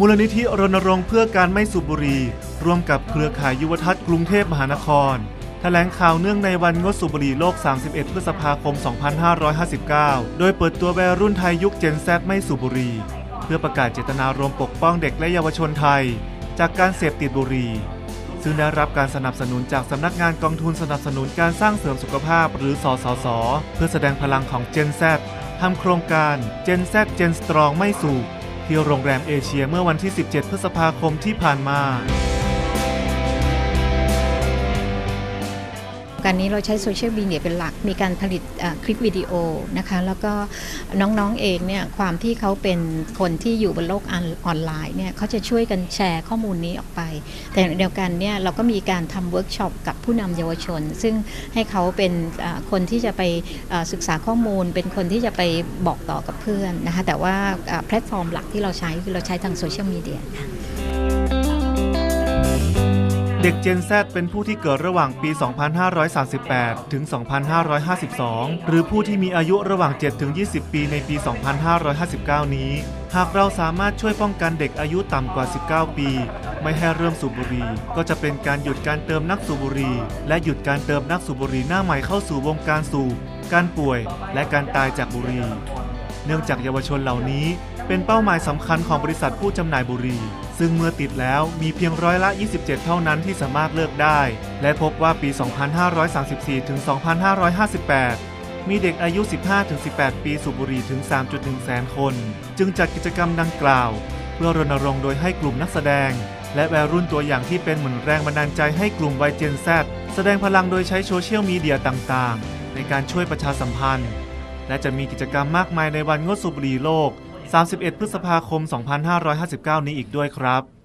มูลนิธิรณรงค์เพื่อการไม่สูบบุหรี่ร่วมกับเครือข่ายยุวทัศน์กรุงเทพมหานครแถลงข่าวเนื่องในวันงดสูบบุหรี่โลก 31 พฤษภาคม 2559 โดยเปิดตัววัยรุ่นไทยยุคเจนแซไม่สูบบุหรี่เพื่อประกาศเจตนารมณ์ปกป้องเด็กและเยาวชนไทย จากการเสพติดบุหรี่ซึ่งได้รับการสนับสนุนจากสำนักงานกองทุนสนับสนุนการสร้างเสริมสุขภาพหรือสสส เพื่อแสดงพลังของ Gen Z ทำโครงการ Gen Z Gen Strong ไม่สูบ ที่โรงแรมเอเชียเมื่อวันที่ 17 พฤษภาคมที่ผ่านมา การนี้เราใช้โซเชียลมีเดียเป็นหลัก มีการผลิตคลิปวิดีโอนะคะ แล้วก็น้องๆเองเนี่ยความที่เขาเป็นคนที่อยู่บนโลกออนไลน์เนี่ยเขาจะช่วยกันแชร์ข้อมูลนี้ออกไป แต่เดียวกันเนี่ยเราก็มีการทำเวิร์กช็อปกับผู้นำเยาวชน ซึ่งให้เขาเป็นคนที่จะไปศึกษาข้อมูล เป็นคนที่จะไปบอกต่อกับเพื่อนนะคะ แต่ว่าอ่าแพลตฟอร์มหลักที่เราใช้คือเราใช้ทางโซเชียลมีเดียค่ะ เด็ก Gen Z เป็นผู้ที่เกิดระหว่างปี 2538 ถึง 2552 หรือผู้ที่มีอายุระหว่าง 7 ถึง 20 ปีในปี 2559 นี้ หากเราสามารถช่วยป้องกันเด็กอายุต่ำกว่า 19 ปี ไม่ให้เริ่มสูบบุหรี่ ก็จะเป็นการหยุดการเติมนักสูบบุหรี่ และหยุดการเติมนักสูบบุหรี่หน้าใหม่เข้าสู่วงการสูบ การป่วย และการตายจากบุหรี่ เนื่องจากเยาวชนเหล่านี้ เป็นเป้าหมายสำคัญของบริษัทผู้จำหน่ายบุหรี่ ซึ่งเมื่อติดแล้วมีเพียงร้อยละ 27 เท่านั้นที่สามารถเลิกได้ และพบว่าปี 2534 ถึง 2558 มีเด็กอายุ 15-18 ปีสูบบุหรี่ถึง 3.1 แสนคน จึงจัดกิจกรรมดังกล่าว เพื่อรณรงค์โดยให้กลุ่มนักแสดง และวัยรุ่นตัวอย่างที่เป็นเหมือนแรงบันดาลใจให้กลุ่มวัยเจนแซแสดงพลังโดยใช้โซเชียลมีเดียต่างๆ ในการช่วยประชาสัมพันธ์ และจะมีกิจกรรมมากมายในวันงดสูบบุหรี่โลก 31 พฤษภาคม 2559 นี้อีกด้วยครับ